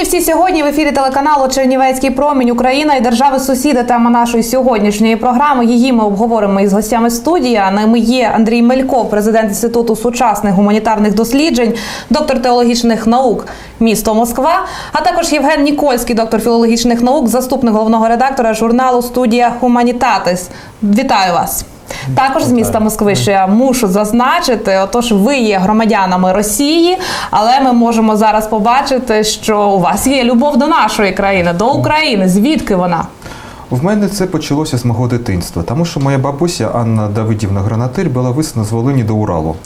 Чернівці сьогодні в ефірі телеканалу Чернівецький промінь Україна і держави сусіди. Тема нашої сьогоднішньої програми. Її ми обговоримо із гостями студії. А ними є Андрій Мельков, президент інституту сучасних гуманітарних досліджень, доктор теологічних наук місто Москва, а також Євген Нікольський, доктор філологічних наук, заступник головного редактора журналу Студія Гуманітатис. Вітаю вас. Також з міста Москви ще я мушу зазначити, отож, ви є громадянами Росії, але ми можемо зараз побачити, що у вас є любов до нашої країни, до України. Звідки вона? В мене це почалося з мого дитинства, тому що моя бабуся Анна Давидівна Гранатир була висана з Волині до Уралу.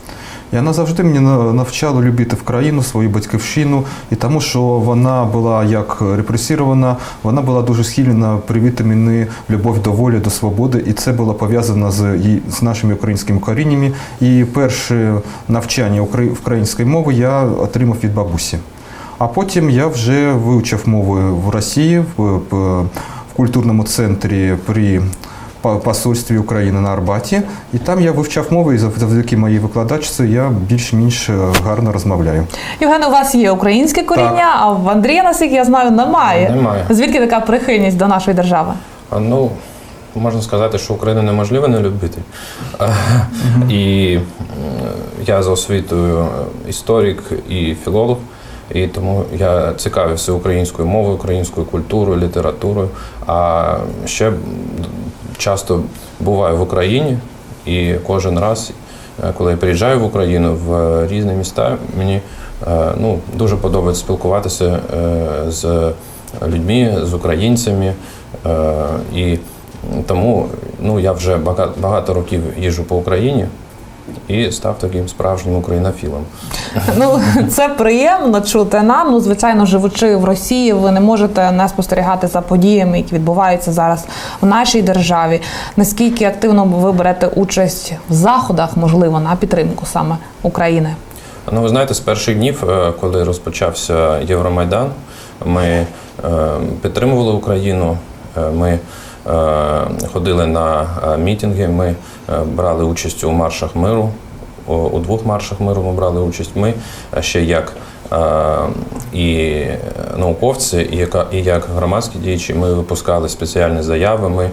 І вона завжди мені на- навчала любити в країну, свою батьківщину, і тому, що вона була як репресірована, вона була дуже схильна привити мені любов до волі, до свободи, і це було пов'язано з, з нашими українськими коріннями. І перше навчання укра- української мови я отримав від бабусі. А потім я вже вивчив мови в Росії в, в, культурному центрі при посольстві України на Арбаті. І там я вивчав мови, і завдяки моїй викладачці я більш-менш е, гарно розмовляю. Євген, у вас є українське коріння, а в Андрія, наскільки я знаю, немає. Немає. Звідки така прихильність до нашої держави? А, Ну, можна сказати, що Україну неможливо не любити. А, І я за освітою історик і філолог, і тому я цікавився українською мовою, українською культурою, літературою. А ще часто буваю в Україні, і кожен раз, е, коли я приїжджаю в Україну в різні міста, мені е, ну, дуже подобається спілкуватися е, з людьми, з українцями. І тому ну, я вже багато, років їжджу по Україні і став таким справжнім українофілом. Ну це приємно чути нам. Ну, звичайно, живучи в Росії, ви не можете не спостерігати за подіями, які відбуваються зараз в нашій державі. Наскільки активно ви берете участь в заходах, можливо, на підтримку саме України? Ну, ви знаєте, з перших днів, е, коли розпочався Євромайдан, ми е, підтримували Україну. е, Ми ходили на е, мітинги, ми е, брали участь у маршах миру. У двох маршах миру ми брали участь. Ми е, ще як е, і науковці, і як, і як громадські діячі, ми випускали спеціальні заяви. Ми е,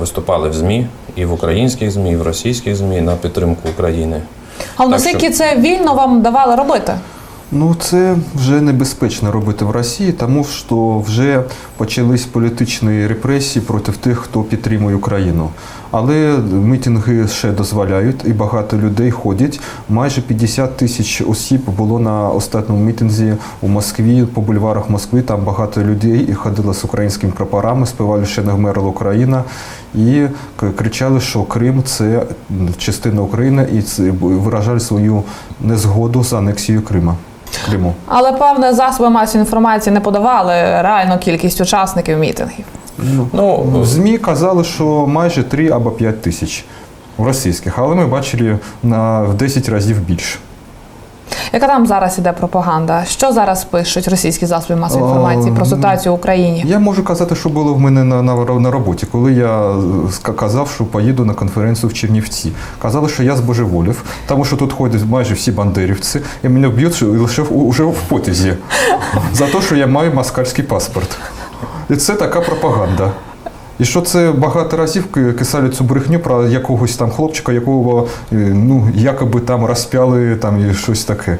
виступали в ЗМІ і в українських ЗМІ, і в російських ЗМІ на підтримку України. Так наскільки що- це вільно вам давали робити? Ну, це вже небезпечно робити в Росії, тому що вже почались політичні репресії проти тих, хто підтримує Україну. Але мітинги ще дозволяють, і багато людей ходять. Майже 50 тисяч осіб було на останньому мітинзі у Москві, по бульварах Москви. Там багато людей і ходили з українськими прапорами, співали ще не вмерла Україна і кричали, що Крим це частина України, і це виражали свою незгоду з анексією Крима. Криму. Але певне засоби масової інформації не подавали реальну кількість учасників мітингів. Ну, Ну, в ЗМІ казали, що майже 3 або 5 тисяч в російських, але ми бачили на в 10 разів більше. Яка там зараз іде пропаганда? Що зараз пишуть російські засоби масової інформації про Е, ситуацію в Україні? Я можу казати, що було в мене на, на, на роботі, коли я ска- казав, що поїду на конференцію в Чернівці. Казали, що я збожеволів, тому що тут ходять майже всі бандерівці, і мене вб'ють лише в, уже в потязі за те, що я маю москальський паспорт. І це така пропаганда. І що це багато разів ки- кисали цю брехню про якогось там хлопчика, якого е, ну, якоби там розпяли там і щось таке.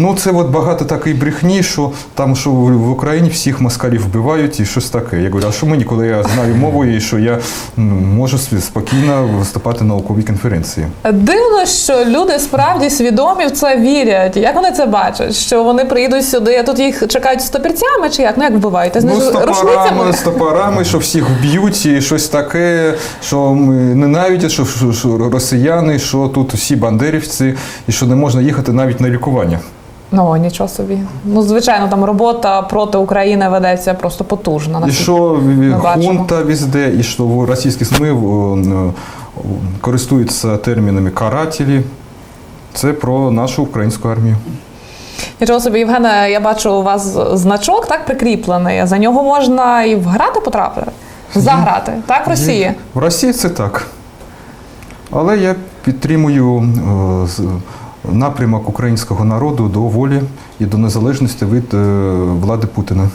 Ну, це от багато такої брехні, що там, що в Україні всіх москалів вбивають і щось таке. Я говорю, а що мені, коли я знаю мову і що я ну, можу спокійно виступати на науковій конференції. Дивно, що люди справді свідомі в це вірять. Як вони це бачать? Що вони приїдуть сюди, а тут їх чекають з топірцями чи як? Ну як вбиваєте? Ну, з топорами, з топорами, що всіх вб'ють, і щось таке, що ми ненавидять, що, що, що росіяни, що тут всі бандерівці, і що не можна їхати навіть на лікування. Ну нічого собі. Ну звичайно, там робота проти України ведеться просто потужно. І що хунта везде, і що в російські СМИ е, користуються термінами карателі. Це про нашу українську армію. Нічого собі, Євгене, я бачу у вас значок так прикріплений. За нього можна і в грати потрапити. Заграти, так, в Росії? Є. В Росії це так. Але я підтримую е, напрямок українського народу до волі і до незалежності від е, влади Путіна.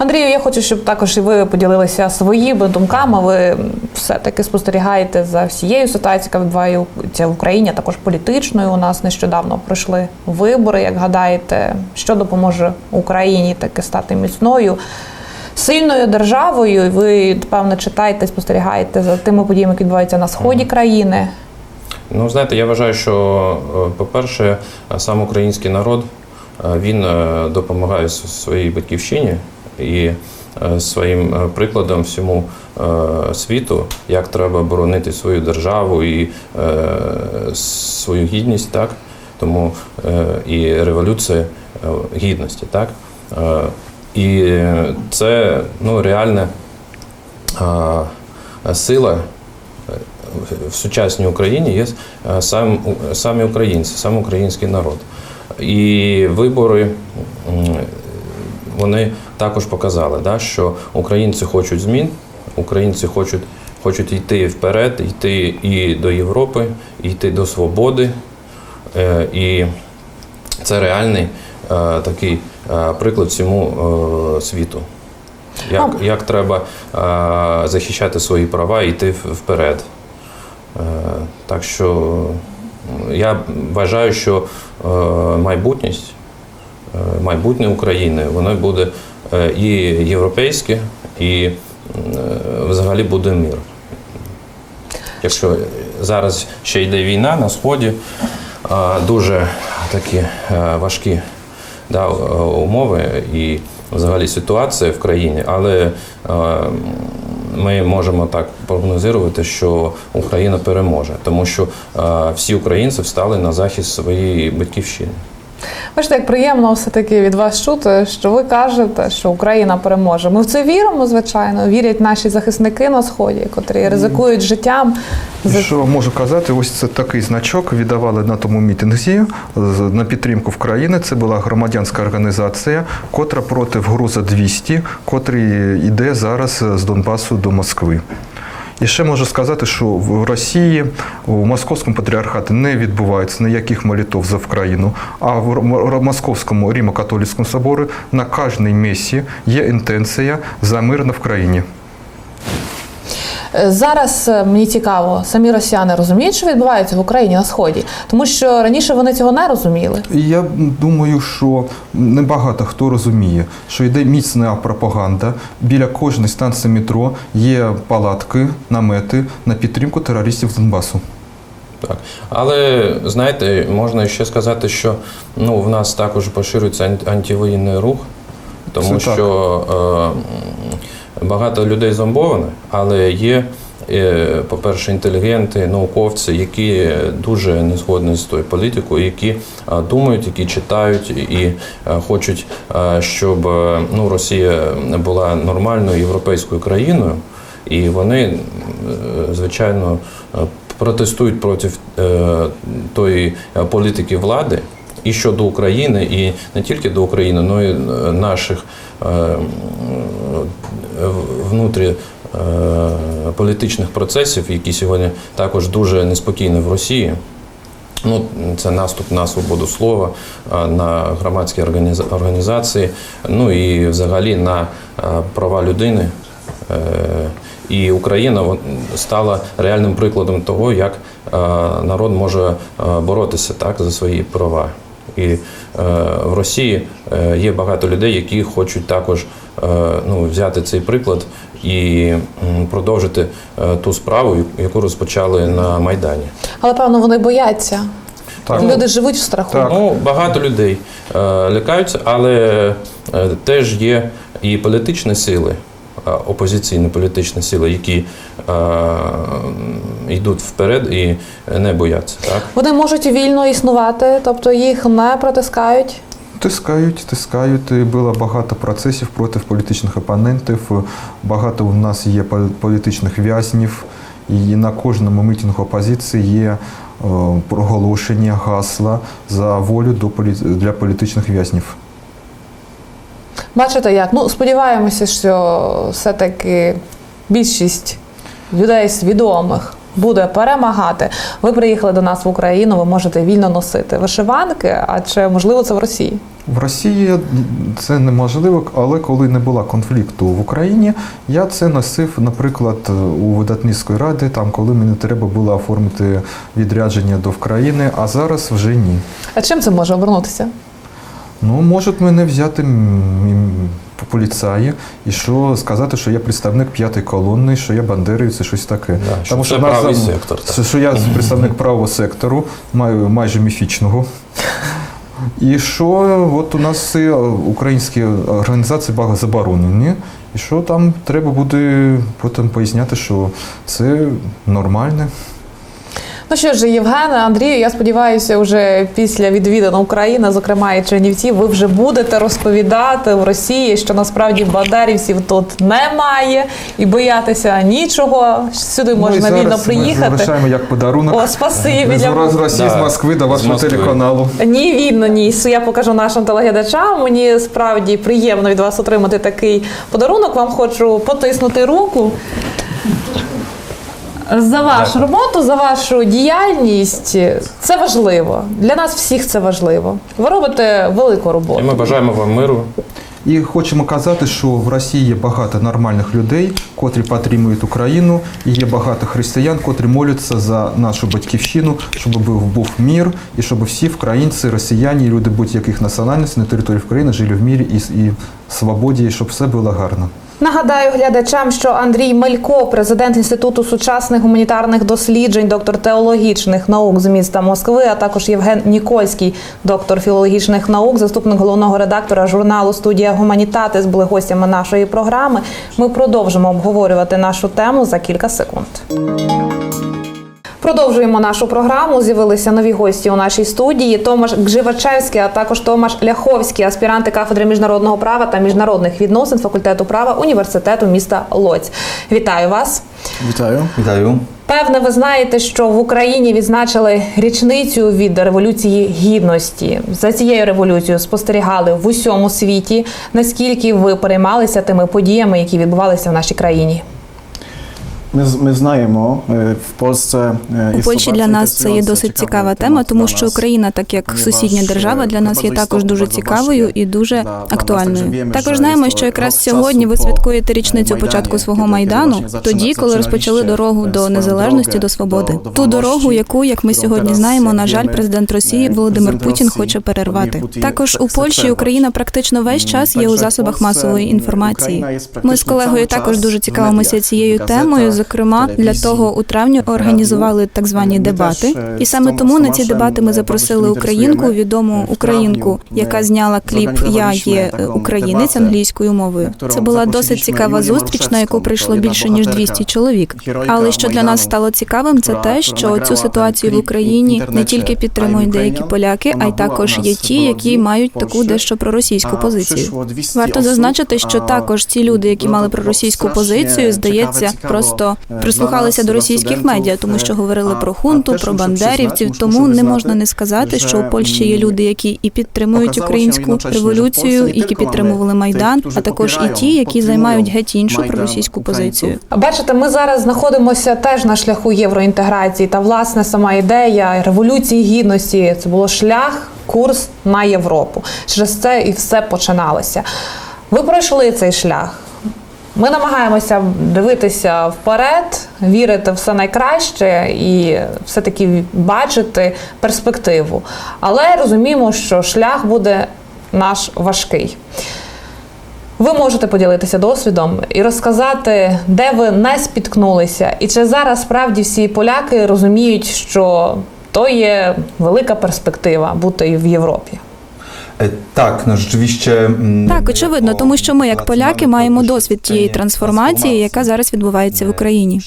Андрію, я хочу, щоб також і ви поділилися своїми думками. Ви все-таки спостерігаєте за всією ситуацією, яка відбувається в Україні, а також політичною. У нас нещодавно пройшли вибори. Як гадаєте, що допоможе Україні таки стати міцною? Сильною державою, ви певно читаєте, спостерігаєте за тими подіями, які відбуваються на сході країни. Ну, знаєте, я вважаю, що, е, по-перше, е, сам український народ е, він допомагає своїй батьківщині і своїм прикладом всьому світу, як треба боронити свою державу і свою гідність, так? Тому і революція гідності, так? І це ну, реальна сила в сучасній Україні є е, сам, самі українці, сам український народ. І вибори вони також показали, да, що українці хочуть змін, українці хочуть, хочуть йти вперед, йти і до Європи, йти до свободи. Е, І це реальний е, такий приклад всьому світу. Як, як треба захищати свої права і йти вперед. Е, Так що я вважаю, що е, майбутність, е, майбутнє України, воно буде е, і європейське, і е, взагалі буде мир. Якщо зараз ще йде війна на Сході, е, дуже такі е, важкі да, е, умови і взагалі ситуація в країні, але е, ми можемо так прогнозувати, що Україна переможе, тому що е, всі українці встали на захист своєї батьківщини. Бачите, як приємно все-таки від вас чути, що ви кажете, що Україна переможе. Ми в це віримо, звичайно. Вірять наші захисники на сході, котрі ризикують життям. Що можу казати, ось це такий значок віддавали на тому мітинзі на підтримку в країни. Це була громадянська організація, котра проти груза 200, котрий йде зараз з Донбасу до Москви. І ще можу сказати, що в Росії у Московському патріархаті не відбувається ніяких молитов за Вкраїну, а в Московському Римо-католицькому соборі на кожній місії є інтенція за мир на Вкраїні. Е, Зараз е, мені цікаво, самі росіяни розуміють, що відбувається в Україні на сході, тому що раніше вони цього не розуміли. Я думаю, що небагато хто розуміє, що йде міцна пропаганда. Біля кожної станції метро є палатки, намети на підтримку терористів Донбасу. Так. Але знаєте, можна ще сказати, що ну, в нас також поширюється ант- антивоєнний рух, тому Це так. що е, м, багато людей зомбовані, але є, е, по-перше, інтелігенти, науковці, які дуже не згодні з тою політикою, які е, думають, які читають і е, хочуть, щоб ну, Росія була нормальною європейською країною. І вони, звичайно, протестують проти тої політики влади і щодо України, і не тільки до України, але й наших внутрі е, політичних процесів, які сьогодні також дуже неспокійні в Росії. Ну, це наступ на свободу слова, на громадські організа- організації, ну і взагалі на права людини. Е, І Україна стала реальним прикладом того, як е, народ може е, боротися так за свої права. І е, в Росії е, є багато людей, які хочуть також е, ну, взяти цей приклад і продовжити е, ту справу, яку розпочали на Майдані. Але певно вони бояться. Так. Люди живуть в страху. Так. Ну, багато людей е, лякаються, але е, теж є і політичні сили, опозиційні політичні сили, які е, йдуть вперед і не бояться. Так? Вони можуть вільно існувати, тобто їх не протискають. Тискають, тискають. І Було багато процесів проти політичних опонентів. Багато у нас є пол- політичних в'язнів. І на кожному мітингу опозиції є е, проголошення гасла за волю до полі- для політичних в'язнів. Бачите, як? Ну, сподіваємося, що все-таки більшість людей свідомих буде перемагати. Ви приїхали до нас в Україну, ви можете вільно носити вишиванки, а чи можливо це в Росії? В Росії це неможливо, але коли не було конфлікту в Україні, я це носив, наприклад, у видатницької ради, там коли мені треба було оформити відрядження до України, а зараз вже ні. А чим це може обернутися? Ну, можуть мене взяти поліцаї і що сказати, що я представник п'ятої колони, що я бандерівець і щось таке. Да, що це в нас правий сектор, так. Що, що я представник правого сектору, маю майже міфічного. І що от у нас всі українські організації заборонені, і що там треба буде потім поясняти, що це нормальне. Ну що ж, Євген, Андрію, я сподіваюся, вже після відвідин України, зокрема і Чернівців, ви вже будете розповідати в Росії, що насправді бандерівців тут немає, і боятися нічого. Сюди Ну, можна зараз вільно Ми приїхати. залишаємо як подарунок О, спасибі з для Роз- Росії з Москви до вашого телеканалу. Ні, вільно, ні. Я покажу нашим телеглядачам. Мені справді приємно від вас отримати такий подарунок. Вам хочу потиснути руку. За вашу Дякую. роботу, за вашу діяльність. Це важливо. Для нас всіх це важливо. Ви робите велику І роботу. ми бажаємо вам миру. І хочемо казати, що в Росії є багато нормальних людей, котрі підтримують Україну, і є багато християн, котрі моляться за нашу батьківщину, щоб був, був мір, і щоб всі українці, росіяни, люди будь-яких національностей на території України жили в мірі і, і свободі, і щоб все було гарно. Нагадаю глядачам, що Андрій Мелько, президент Інституту сучасних гуманітарних досліджень, доктор теологічних наук з міста Москви, а також Євген Нікольський, доктор філологічних наук, заступник головного редактора журналу Студія Гуманітатис, були гостями нашої програми. Ми продовжимо обговорювати нашу тему за кілька секунд. Продовжуємо нашу програму. З'явилися нові гості у нашій студії. Томаш Гживачевський, а також Томаш Ляховський, аспіранти кафедри міжнародного права та міжнародних відносин факультету права університету міста Лоць. Вітаю вас. Вітаю. Вітаю. Певне, ви знаєте, що в Україні відзначили річницю від революції гідності. За цією революцією спостерігали в усьому світі. Наскільки ви переймалися тими подіями, які відбувалися в нашій країні? Ми, ми знаємо е, в Польщі е, У Польщі для нас це є досить цікава тема, тому що Україна, так як сусідня держава, для нас є також дуже цікавою і дуже актуальною. Також знаємо, що якраз сьогодні ви святкуєте річницю початку свого майдану, тоді, коли розпочали дорогу до незалежності, до свободи. Ту дорогу, яку, як ми сьогодні знаємо, на жаль, президент Росії Володимир Путін хоче перервати. Також у Польщі Україна практично весь час є у засобах масової інформації. Ми з колегою також дуже цікавимося цією темою. Зокрема, для того у травні організували так звані дебати, і саме тому на ці дебати ми запросили українку, відому українку, яка зняла кліп Я є е, українець англійською мовою. Це була досить цікава зустріч, на яку прийшло більше ніж 200 чоловік. Але що для нас стало цікавим, це те, що цю ситуацію в Україні не тільки підтримують деякі поляки, а й також є ті, які мають таку дещо проросійську позицію. Варто зазначити, що також ці люди, які мали проросійську позицію, здається, просто прислухалися до російських медіа, тому що говорили про хунту, про бандерівців. Тому не можна не сказати, що у Польщі є люди, які і підтримують українську революцію, які підтримували майдан, а також і ті, які займають геть іншу проросійську позицію. Бачите, ми зараз знаходимося теж на шляху євроінтеграції. Та власне сама ідея революції гідності це було шлях, курс на Європу. Через це і все починалося. Ви пройшли цей шлях. Ми намагаємося дивитися вперед, вірити в все найкраще і все-таки бачити перспективу. Але розуміємо, що шлях буде наш важкий. Ви можете поділитися досвідом і розказати, де ви не спіткнулися, і чи зараз справді всі поляки розуміють, що то є велика перспектива бути в Європі. E, Tak, no rzeczywiście. mm, Так, очевидно, тому що ми, як поляки, маємо досвід тієї трансформації, яка зараз відбувається в Україні.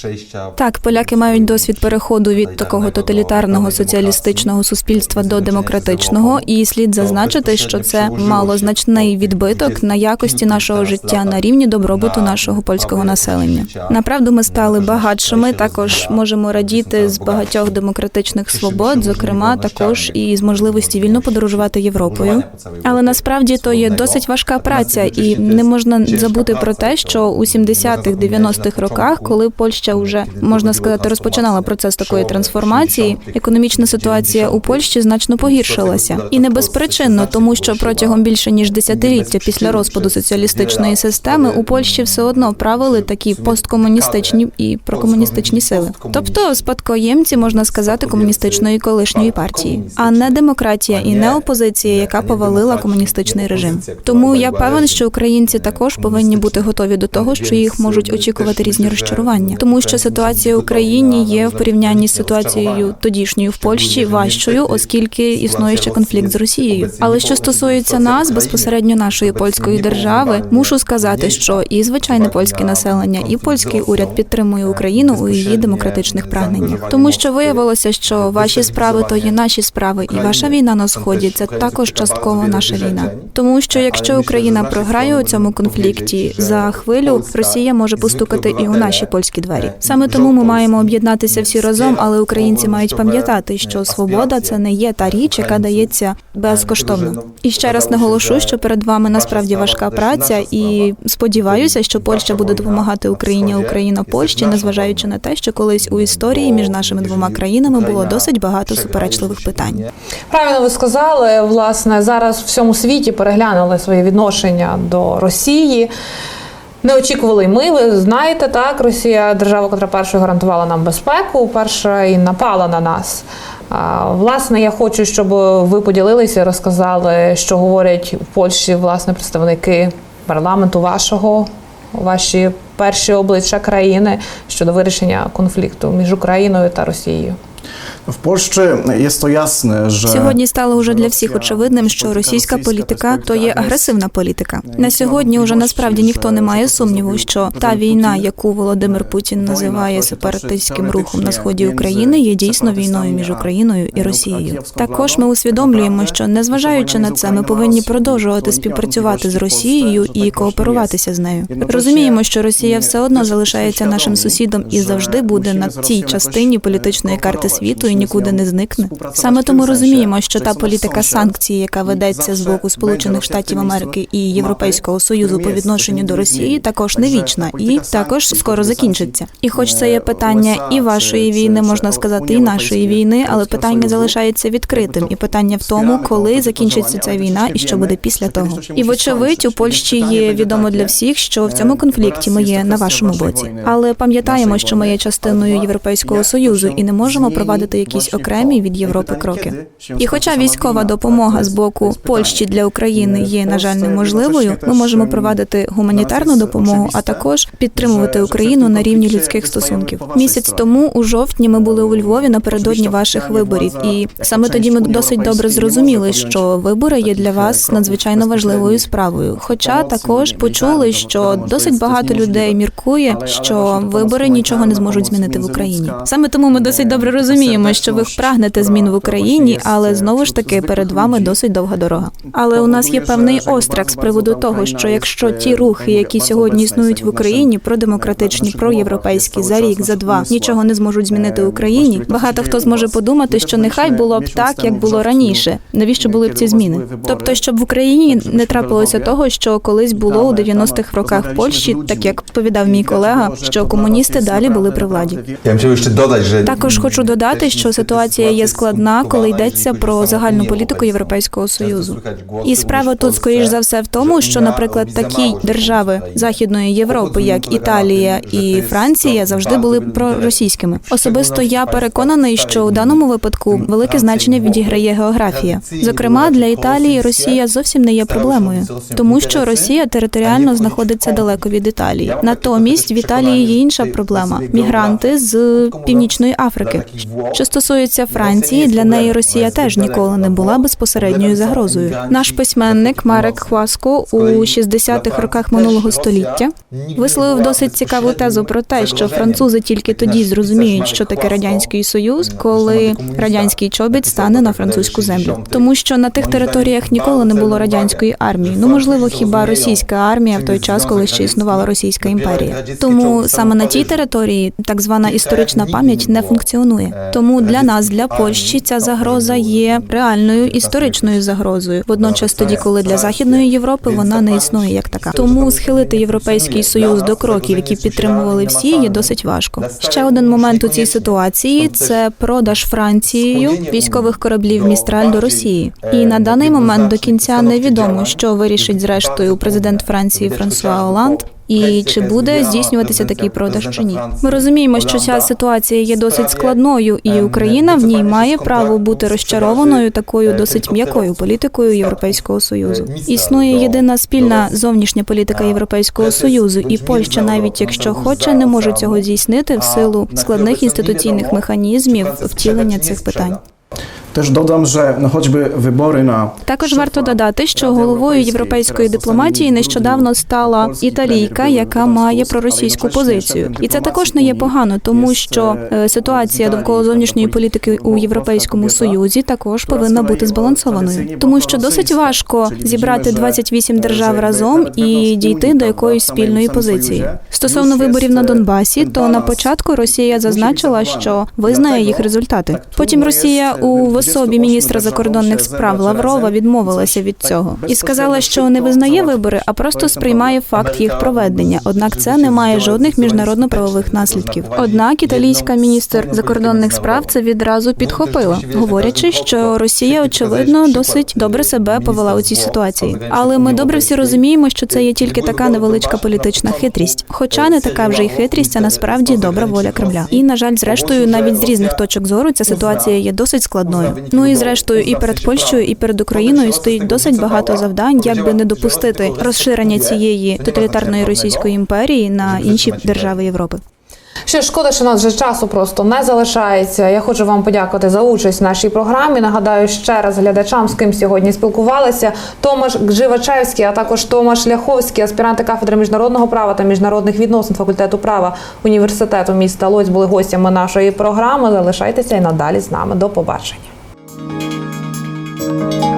Так, поляки мають досвід переходу від такого тоталітарного соціалістичного суспільства до демократичного, і слід зазначити, що це мало значний відбиток на якості нашого життя на рівні добробуту нашого польського населення. Направду, ми стали багатшими. Також можемо радіти з багатьох демократичних свобод, зокрема також і з можливості вільно подорожувати Європою. Але насправді то є досить важка праця, і не можна забути про те, що у 70-х, 90-х роках, коли Польща вже можна сказати розпочинала процес такої трансформації, економічна ситуація у Польщі значно погіршилася, і не безпричинно, тому що протягом більше ніж десятиліття після розпаду соціалістичної системи у Польщі все одно правили такі посткомуністичні і прокомуністичні сили, тобто спадкоємці можна сказати комуністичної колишньої партії, а не демократія і не опозиція, яка повалила комуністичний режим. Тому я певен, що українці також повинні бути готові до того, що їх можуть очікувати різні розчарування, тому що ситуація в Україні є в порівнянні з ситуацією тодішньою в Польщі важчою, оскільки існує ще конфлікт з Росією. Але що стосується нас, безпосередньо нашої польської держави, мушу сказати, що і звичайне польське населення, і польський уряд підтримує Україну у її демократичних прагненнях, тому що виявилося, що ваші справи то є наші справи, і ваша війна на сході це також частково наша війна. Тому що якщо Україна програє у цьому конфлікті за хвилю, Росія може постукати і у наші польські двері. Саме тому ми маємо об'єднатися всі разом, але українці мають пам'ятати, що свобода це не є та річ, яка дається безкоштовно. І ще раз наголошу, що перед вами насправді важка праця, і сподіваюся, що Польща буде допомагати Україні, Україна Польщі, незважаючи на те, що колись у історії між нашими двома країнами було досить багато суперечливих питань. Правильно ви сказали, власне, зараз в всьому світі переглянули своє відношення до Росії. Не очікували ми. Ви знаєте, так, Росія держава, яка першою гарантувала нам безпеку, перша і напала на нас. Власне, я хочу, щоб ви поділилися, розказали, що говорять в Польщі власне представники парламенту вашого, ваші перші обличчя країни щодо вирішення конфлікту між Україною та Росією. W Polsce jest to jasne, że Сьогодні стало уже для всіх очевидним, що російська політика то є агресивна політика. На сьогодні уже насправді ніхто не має сумніву, що та війна, яку Володимир Путін називає сепаратистським рухом на сході України, є дійсно війною між Україною і Росією. Також ми усвідомлюємо, що незважаючи на це, ми повинні продовжувати співпрацювати з Росією і кооперуватися з нею. Розуміємо, що Росія все одно залишається нашим сусідом і завжди буде на цій частині політичної карти світу і нікуди не зникне. Саме тому розуміємо, що та політика санкцій, яка ведеться з боку Сполучених Штатів Америки і Європейського союзу по відношенню до Росії, також не вічна і також скоро закінчиться. І хоч це є питання і вашої війни, можна сказати, і нашої війни, але питання залишається відкритим. І питання в тому, коли закінчиться ця війна і що буде після того. І вочевидь, у Польщі є відомо для всіх, що в цьому конфлікті ми є на вашому боці. Але пам'ятаємо, що ми є частиною Європейського союзу і не можемо провадити якісь окремі від Європи кроки. І хоча військова допомога з боку Польщі для України є, на жаль, неможливою, ми можемо провадити гуманітарну допомогу, а також підтримувати Україну на рівні людських стосунків. Місяць тому, у жовтні, ми були у Львові напередодні ваших виборів, і саме тоді ми досить добре зрозуміли, що вибори є для вас надзвичайно важливою справою. Хоча також почули, що досить багато людей міркує, що вибори нічого не зможуть змінити в Україні. Саме тому ми досить добре розуміємо, що ви прагнете змін в Україні, але знову ж таки перед вами досить довга дорога. Але у нас є певний острах з приводу того, що якщо ті рухи, які сьогодні існують в Україні, продемократичні, проєвропейські, за рік, за два нічого не зможуть змінити в Україні. Багато хто зможе подумати, що нехай було б так, як було раніше. Навіщо були б ці зміни? Тобто, щоб в Україні не трапилося того, що колись було у 90-х роках в Польщі, так як повідав мій колега, що комуністи далі були при владі. Dodać, że Також хочу додати, що ситуація є складна, коли йдеться про загальну політику Європейського союзу. І справа тут, скоріш за все, в тому, що, наприклад, такі держави Західної Європи, як Італія і Франція, завжди були проросійськими. Особисто я переконаний, що у даному випадку велике значення відіграє географія. Зокрема, для Італії Росія зовсім не є проблемою, тому що Росія територіально знаходиться далеко від Італії. Натомість в Італії є інша проблема мігранти з північної Африки. Що стосується Франції, для неї Росія теж ніколи не була безпосередньою загрозою. Наш письменник Марек Хваско у 60-х роках минулого століття висловив досить цікаву тезу про те, що французи тільки тоді зрозуміють, що таке радянський союз, коли радянський чобіт стане на французьку землю, тому що на тих територіях ніколи не було радянської армії. Ну можливо, хіба російська армія в той час, коли ще існувала Російська імперія. Тому саме на тій території так звана історична пам'ять не функціонує. Тому для нас, для Польщі, ця загроза є реальною історичною загрозою. Водночас, тоді, коли для західної Європи вона не існує як така. Тому схилити європейський союз до кроків, які підтримували всі, є досить важко. Ще один момент у цій ситуації це продаж Францією військових кораблів Містраль до Росії. І на даний момент до кінця невідомо, що вирішить зрештою президент Франції Франсуа Оланд. І чи буде здійснюватися такий продаж чи ні? Ми розуміємо, що ця ситуація є досить складною, і Україна в ній має право бути розчарованою такою досить м'якою політикою Європейського союзу. Існує єдина спільна зовнішня політика Європейського союзу, і Польща, навіть якщо хоче, не може цього здійснити в силу складних інституційних механізмів втілення цих питань. Też dodam, że no choćby wybory na Також варто додати, що головою європейської дипломатії нещодавно стала італійка, яка має проросійську позицію, і це також не є погано, тому що е, ситуація довкола зовнішньої політики у європейському союзі. Також повинна бути збалансованою, тому що досить важко зібрати 28 держав разом і дійти до якоїсь спільної позиції. Стосовно виборів на Донбасі, то на початку Росія зазначила, що визнає їх результати. Потім Росія у особі міністра закордонних справ Лаврова відмовилася від цього і сказала, що не визнає вибори, а просто сприймає факт їх проведення. Однак це не має жодних міжнародно-правових наслідків. Однак італійська міністр закордонних справ це відразу підхопила, говорячи, що Росія очевидно досить добре себе повела у цій ситуації. Але ми добре всі розуміємо, що це є тільки така невеличка політична хитрість, хоча не така вже й хитрість, а насправді добра воля Кремля. І на жаль, зрештою, навіть з різних точок зору ця ситуація є досить складною. Ну і зрештою, і перед Польщею, і перед Україною стоїть досить багато завдань, як би не допустити розширення цієї тоталітарної російської імперії на інші держави Європи. Ще шкода, що нас вже часу просто не залишається. Я хочу вам подякувати за участь в нашій програмі. Нагадаю ще раз глядачам, з ким сьогодні спілкувалися. Томаш Гживачевський, а також Томаш Ляховський, аспіранти кафедри міжнародного права та міжнародних відносин факультету права університету міста Лодзь були гостями нашої програми. Залишайтеся і надалі з нами. До побачення. Música